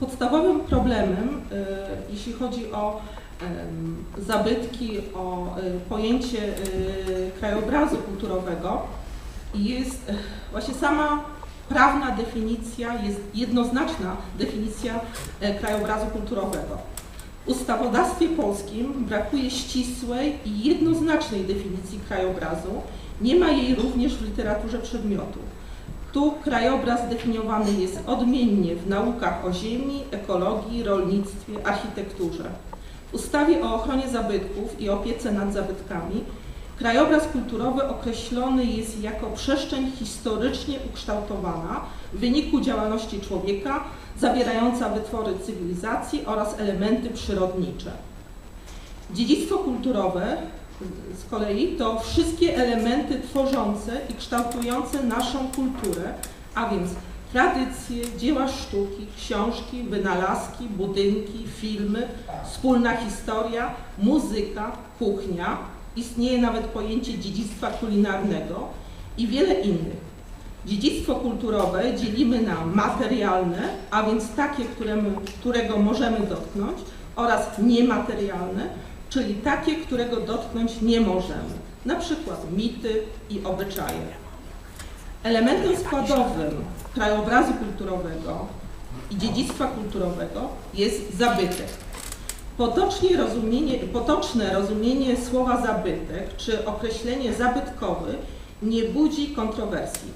Podstawowym problemem, e, jeśli chodzi o zabytki, o e, pojęcie e, krajobrazu kulturowego, jest właśnie sama prawna definicja, jest jednoznaczna definicja e, krajobrazu kulturowego. W ustawodawstwie polskim brakuje ścisłej i jednoznacznej definicji krajobrazu. Nie ma jej również w literaturze przedmiotu. Tu krajobraz definiowany jest odmiennie w naukach o ziemi, ekologii, rolnictwie, architekturze. W ustawie o ochronie zabytków i opiece nad zabytkami krajobraz kulturowy określony jest jako przestrzeń historycznie ukształtowana w wyniku działalności człowieka, zawierająca wytwory cywilizacji oraz elementy przyrodnicze. Dziedzictwo kulturowe z kolei to wszystkie elementy tworzące i kształtujące naszą kulturę, a więc tradycje, dzieła sztuki, książki, wynalazki, budynki, filmy, wspólna historia, muzyka, kuchnia, istnieje nawet pojęcie dziedzictwa kulinarnego i wiele innych. Dziedzictwo kulturowe dzielimy na materialne, a więc takie, któremu, którego możemy dotknąć, oraz niematerialne, czyli takie, którego dotknąć nie możemy, na przykład mity i obyczaje. Elementem składowym krajobrazu kulturowego i dziedzictwa kulturowego jest zabytek. Potocznie rozumienie, potoczne rozumienie słowa zabytek czy określenie zabytkowy nie budzi kontrowersji.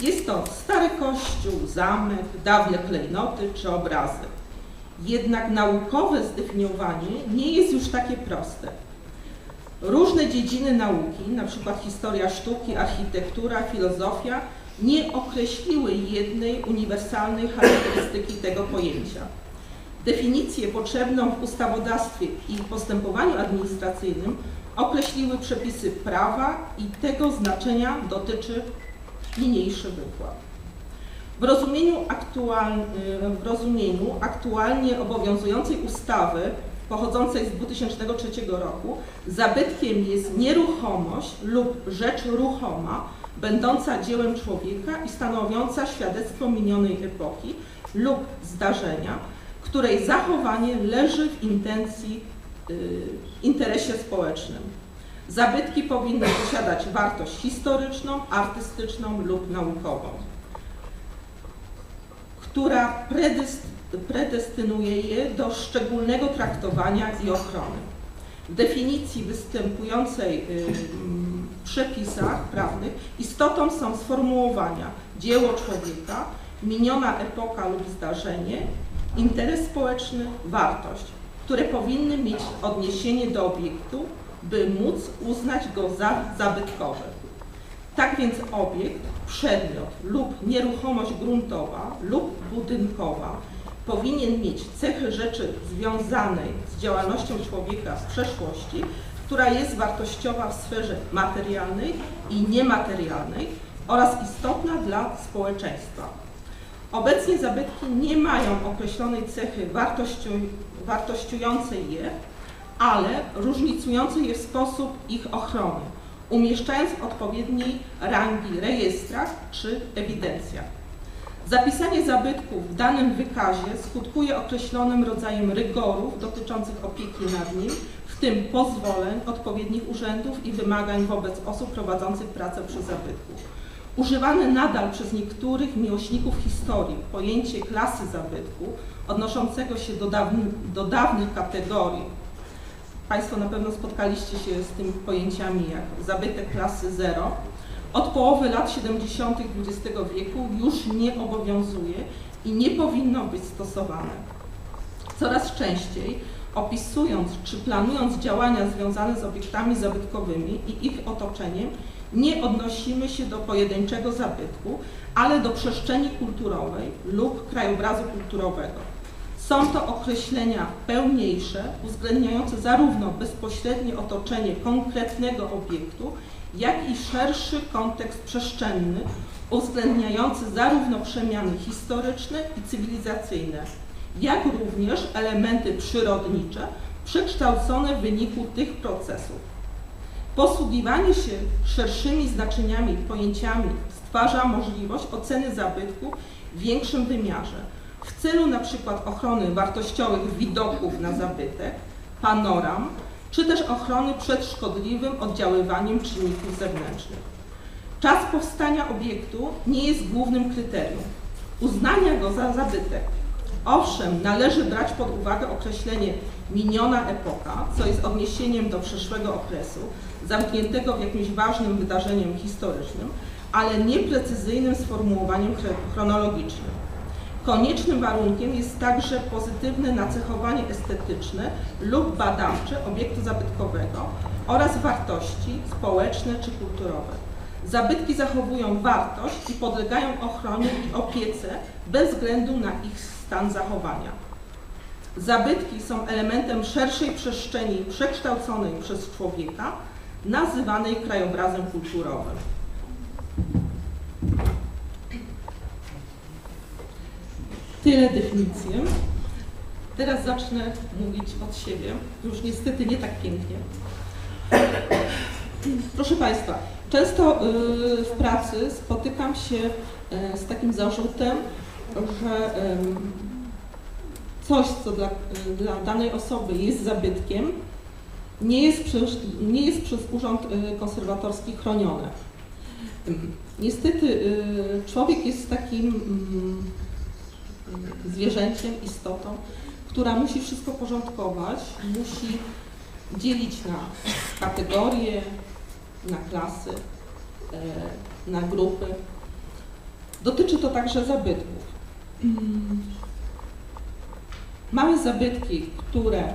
Jest to stary kościół, zamek, dawne klejnoty czy obrazy. Jednak naukowe zdefiniowanie nie jest już takie proste. Różne dziedziny nauki, np. historia sztuki, architektura, filozofia, nie określiły jednej uniwersalnej charakterystyki tego pojęcia. Definicję potrzebną w ustawodawstwie i postępowaniu administracyjnym określiły przepisy prawa i tego znaczenia dotyczy niniejszy wykład. W rozumieniu, aktual, w rozumieniu aktualnie obowiązującej ustawy pochodzącej z 2003 roku zabytkiem jest nieruchomość lub rzecz ruchoma, będąca dziełem człowieka i stanowiąca świadectwo minionej epoki lub zdarzenia, której zachowanie leży w intencji, y, interesie społecznym. Zabytki powinny posiadać wartość historyczną, artystyczną lub naukową, która predestynuje je do szczególnego traktowania i ochrony. W definicji występującej y, w przepisach prawnych istotą są sformułowania dzieło człowieka, miniona epoka lub zdarzenie, interes społeczny, wartość, które powinny mieć odniesienie do obiektu, by móc uznać go za zabytkowy. Tak więc obiekt, przedmiot lub nieruchomość gruntowa lub budynkowa powinien mieć cechy rzeczy związanej z działalnością człowieka z przeszłości, która jest wartościowa w sferze materialnej i niematerialnej oraz istotna dla społeczeństwa. Obecnie zabytki nie mają określonej cechy wartościującej je, ale różnicującej je w sposób ich ochrony, umieszczając w odpowiedniej rangi rejestrach czy ewidencjach. Zapisanie zabytków w danym wykazie skutkuje określonym rodzajem rygorów dotyczących opieki nad nim, w tym pozwoleń odpowiednich urzędów i wymagań wobec osób prowadzących pracę przy zabytku. Używane nadal przez niektórych miłośników historii pojęcie klasy zabytku, odnoszącego się do, dawny, do dawnych kategorii, Państwo na pewno spotkaliście się z tymi pojęciami jak zabytek klasy 0, od połowy lat 70. XX wieku już nie obowiązuje i nie powinno być stosowane. Coraz częściej opisując czy planując działania związane z obiektami zabytkowymi i ich otoczeniem, nie odnosimy się do pojedynczego zabytku, ale do przestrzeni kulturowej lub krajobrazu kulturowego. Są to określenia pełniejsze, uwzględniające zarówno bezpośrednie otoczenie konkretnego obiektu, jak i szerszy kontekst przestrzenny, uwzględniający zarówno przemiany historyczne i cywilizacyjne, jak również elementy przyrodnicze przekształcone w wyniku tych procesów. Posługiwanie się szerszymi znaczeniami i pojęciami stwarza możliwość oceny zabytku w większym wymiarze. W celu na przykład ochrony wartościowych widoków na zabytek, panoram, czy też ochrony przed szkodliwym oddziaływaniem czynników zewnętrznych. Czas powstania obiektu nie jest głównym kryterium. Uznania go za zabytek. Owszem, należy brać pod uwagę określenie miniona epoka, co jest odniesieniem do przeszłego okresu, zamkniętego w jakimś ważnym wydarzeniem historycznym, ale nieprecyzyjnym sformułowaniem chronologicznym. Koniecznym warunkiem jest także pozytywne nacechowanie estetyczne lub badawcze obiektu zabytkowego oraz wartości społeczne czy kulturowe. Zabytki zachowują wartość i podlegają ochronie i opiece bez względu na ich stan zachowania. Zabytki są elementem szerszej przestrzeni przekształconej przez człowieka, nazywanej krajobrazem kulturowym. Tyle definicji. Teraz zacznę mówić od siebie, już niestety nie tak pięknie. Proszę Państwa, często y, w pracy spotykam się y, z takim zarzutem, że coś, co dla, y, dla danej osoby jest zabytkiem, nie jest przez, nie jest przez Urząd Konserwatorski chronione. Niestety człowiek jest takim mm, zwierzęciem, istotą, która musi wszystko porządkować, musi dzielić na kategorie, na klasy, e, na grupy. Dotyczy to także zabytków. Mamy zabytki, które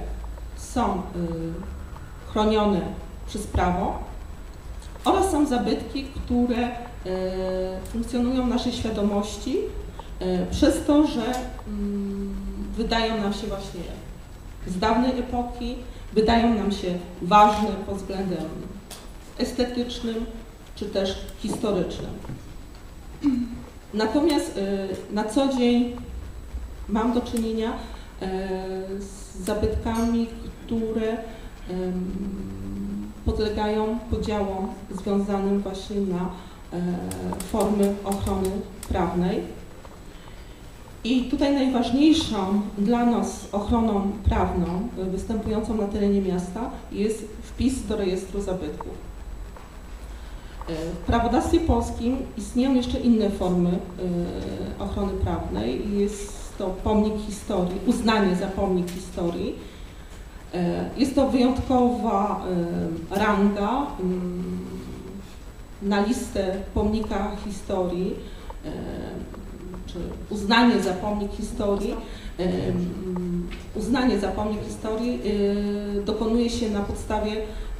są y, chronione przez prawo oraz są zabytki, które e, funkcjonują w naszej świadomości przez to, że mm, wydają nam się właśnie z dawnej epoki, wydają nam się ważne pod względem estetycznym czy też historycznym. Natomiast e, na co dzień mam do czynienia e, z zabytkami, które podlegają podziałom związanym właśnie na formy ochrony prawnej. I tutaj najważniejszą dla nas ochroną prawną występującą na terenie miasta jest wpis do rejestru zabytków. W prawodawstwie polskim istnieją jeszcze inne formy e, ochrony prawnej. Jest to pomnik historii, uznanie za pomnik historii. E, jest to wyjątkowa e, ranga mm, na listę pomnika historii uznanie za pomnik historii, uznanie za pomnik historii dokonuje się na podstawie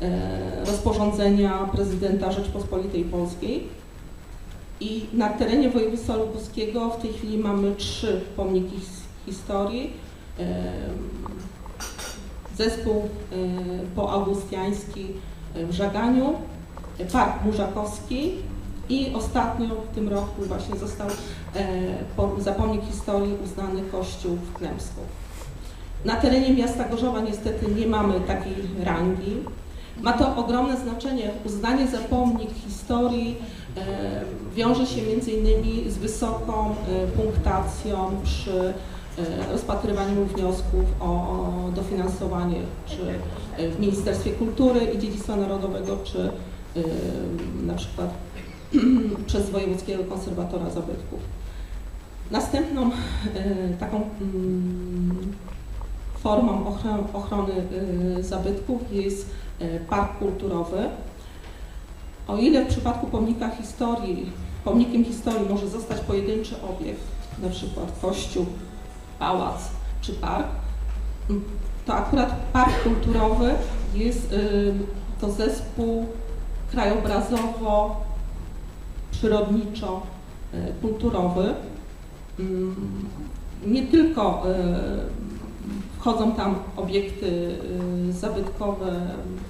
e, rozporządzenia prezydenta Rzeczpospolitej Polskiej. I na terenie województwa lubuskiego w tej chwili mamy trzy pomniki historii. Zespół e, poaugustiański w Żaganiu, Park Murzakowski i ostatnio w tym roku właśnie został e, za pomnik historii uznany Kościół w Klemsku. Na terenie miasta Gorzowa niestety nie mamy takiej rangi. Ma to ogromne znaczenie. Uznanie za pomnik historii e, wiąże się między innymi z wysoką e, punktacją przy e, rozpatrywaniu wniosków o, o dofinansowanie czy e, w Ministerstwie Kultury i Dziedzictwa Narodowego, czy e, na przykład przez Wojewódzkiego Konserwatora Zabytków. Następną e, taką mm, formą ochrony e, zabytków jest e, park kulturowy. O ile w przypadku pomnika historii, pomnikiem historii może zostać pojedynczy obiekt, na przykład kościół, pałac czy park, to akurat park kulturowy jest to zespół krajobrazowo przyrodniczo-kulturowy. Mm, nie tylko e, wchodzą tam obiekty e, zabytkowe,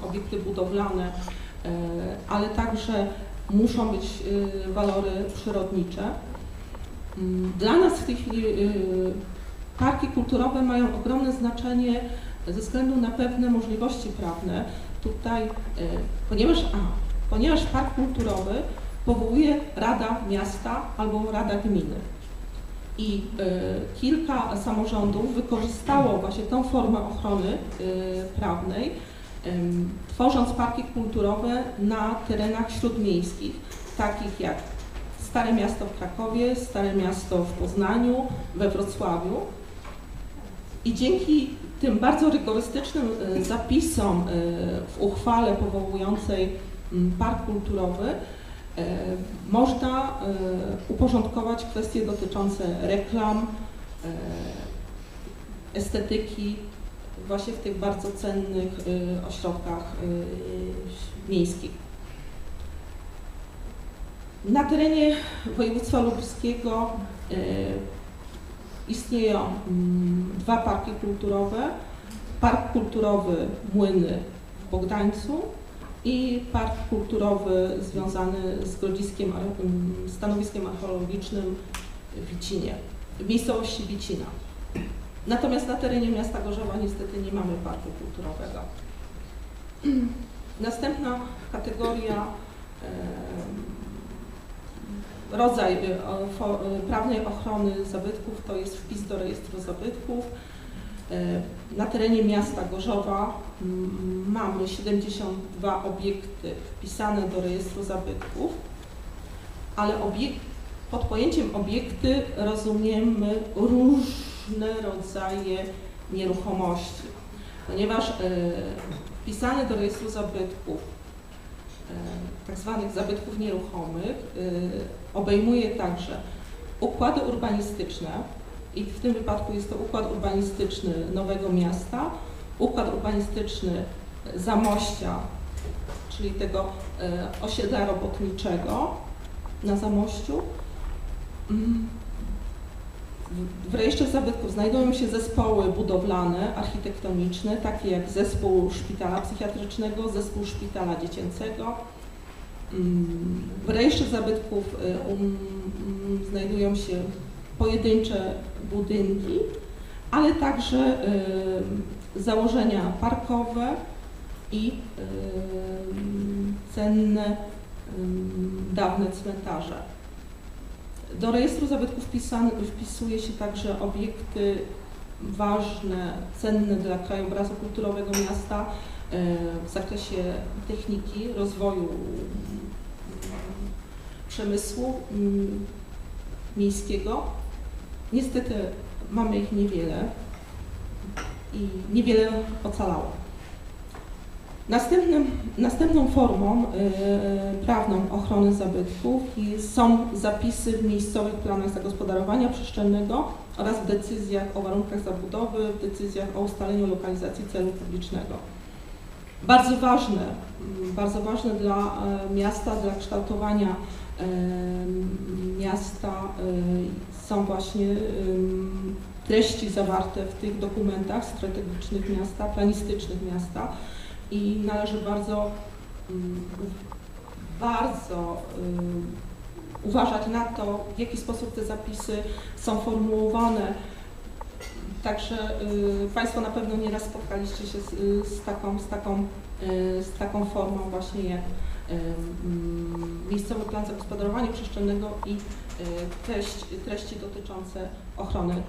obiekty budowlane, e, ale także muszą być walory przyrodnicze. Mm, dla nas w tej chwili parki kulturowe mają ogromne znaczenie ze względu na pewne możliwości prawne. Tutaj, ponieważ, a, ponieważ park kulturowy powołuje Rada Miasta albo Rada Gminy. I y, kilka samorządów wykorzystało właśnie tą formę ochrony y, prawnej, ym, tworząc parki kulturowe na terenach śródmiejskich, takich jak Stare Miasto w Krakowie, Stare Miasto w Poznaniu, we Wrocławiu. I dzięki tym bardzo rygorystycznym y, zapisom y, w uchwale powołującej mm, park kulturowy y, można y, uporządkować kwestie dotyczące reklam, y, estetyki właśnie w tych bardzo cennych ośrodkach miejskich. Na terenie województwa lubuskiego istnieją mm, dwa parki kulturowe. Park kulturowy Młyny w Bogdańcu i park kulturowy związany z grodziskiem, stanowiskiem archeologicznym w Wicinie, w miejscowości Wicina. Natomiast na terenie miasta Gorzowa niestety nie mamy parku kulturowego. Następna kategoria rodzaj fo- y, prawnej ochrony zabytków to jest wpis do rejestru zabytków. Na terenie miasta Gorzowa mamy 72 obiekty wpisane do rejestru zabytków, ale obiek pod pojęciem obiekty rozumiemy różne rodzaje nieruchomości, ponieważ y, wpisane do rejestru zabytków e, tak zwanych zabytków nieruchomych y, obejmuje także układy urbanistyczne i w tym wypadku jest to układ urbanistyczny Nowego Miasta, układ urbanistyczny Zamościa, czyli tego e, osiedla robotniczego na Zamościu. Mm. W- rejestrze zabytków znajdują się zespoły budowlane, architektoniczne, takie jak zespół szpitala psychiatrycznego, zespół szpitala dziecięcego. Mm, W rejestrze zabytków um, znajdują się pojedyncze budynki, ale także y, założenia parkowe i y, cenne y, dawne cmentarze. Do rejestru zabytków wpisuje się także obiekty ważne, cenne dla krajobrazu kulturowego miasta w zakresie techniki, rozwoju mm, przemysłu mm, miejskiego. Niestety mamy ich niewiele i niewiele ocalało. Następnym, następną formą y, prawną ochrony zabytków są zapisy w miejscowych planach zagospodarowania przestrzennego oraz w decyzjach o warunkach zabudowy, w decyzjach o ustaleniu lokalizacji celu publicznego. Bardzo ważne, mm, bardzo ważne dla e, miasta, dla kształtowania e, miasta są właśnie treści zawarte w tych dokumentach strategicznych miasta, planistycznych miasta i należy bardzo, bardzo uważać na to, w jaki sposób te zapisy są formułowane. Także y, Państwo na pewno nieraz spotkaliście się z, z, taką, z, taką, y, z taką formą właśnie jak miejscowy plan zagospodarowania przestrzennego i treść, treści dotyczące ochrony y,